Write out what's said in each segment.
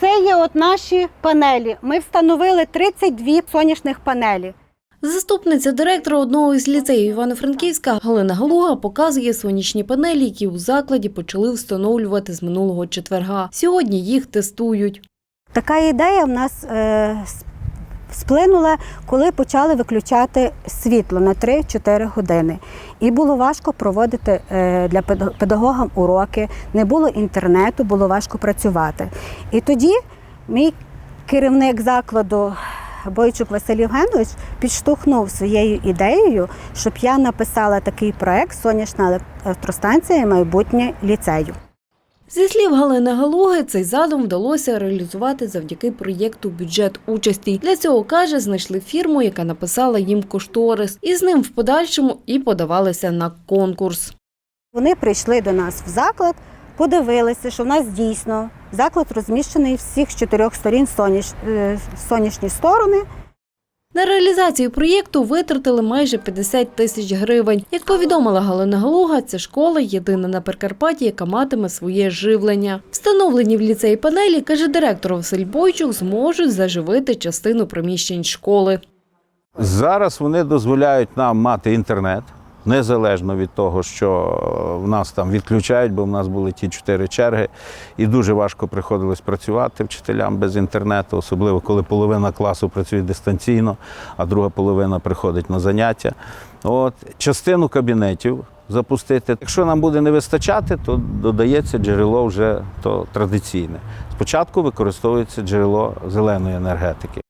Це є от наші панелі. Ми встановили 32 сонячних панелі. Заступниця директора одного із ліцеїв Івано-Франківська Галина Галуга показує сонячні панелі, які у закладі почали встановлювати з минулого четверга. Сьогодні їх тестують. Така ідея в нас е, сплинула, коли почали виключати світло на 3-4 години. І було важко проводити е, для педагогам уроки, не було інтернету, було важко працювати. І тоді мій керівник закладу Бойчук Василь Євгенович підштовхнув своєю ідеєю, щоб я написала такий проект Сонячна електростанція майбутнє ліцею. Зі слів Галини Галуги, цей задум вдалося реалізувати завдяки проєкту бюджет участі. Для цього каже, знайшли фірму, яка написала їм кошторис, і з ним в подальшому і подавалися на конкурс. Вони прийшли до нас в заклад, подивилися, що в нас дійсно заклад розміщений всіх з чотирьох сторін е, сонячні сторони. На реалізацію проєкту витратили майже 50 тисяч гривень. Як повідомила Галина Галуга, ця школа єдина на Прикарпатті, яка матиме своє живлення. Встановлені в ліцеї панелі, каже директор Василь Бойчук, зможуть заживити частину приміщень школи. Зараз вони дозволяють нам мати інтернет, незалежно від того, що в нас там відключають, бо в нас були ті чотири черги, і дуже важко приходилось працювати вчителям без інтернету, особливо коли половина класу працює дистанційно, а друга половина приходить на заняття. От частину кабінетів запустити. Якщо нам буде не вистачати, то додається джерело вже то традиційне. Спочатку використовується джерело зеленої енергетики.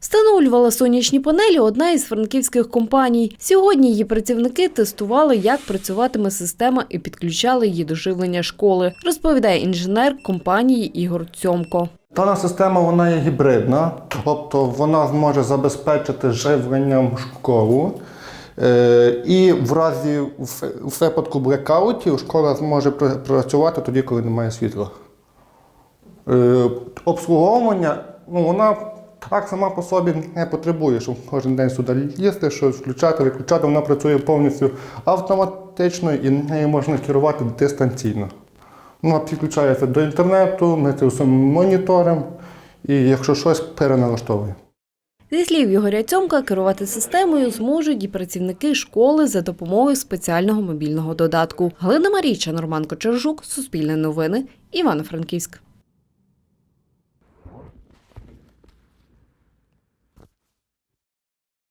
Встановлювала сонячні панелі одна із франківських компаній. Сьогодні її працівники тестували, як працюватиме система і підключали її до живлення школи, розповідає інженер компанії Ігор Цьомко. Дана система вона є гібридна, тобто вона зможе забезпечити живленням школу. Е, І в разі в випадку блекаутів школа зможе працювати тоді, коли немає світла. Е, Обслуговування, ну вона так сама по собі не потребує, щоб кожен день сюди лізти, щось включати, виключати. Вона працює повністю автоматично і нею можна керувати дистанційно. Вона підключається до інтернету, ми це все моніторимо і якщо щось переналаштовуємо. Зі слів Ігоря Цьомка, керувати системою зможуть і працівники школи за допомогою спеціального мобільного додатку. Галина Марійча, Норман Кочержук, Суспільне новини, Івано-Франківськ.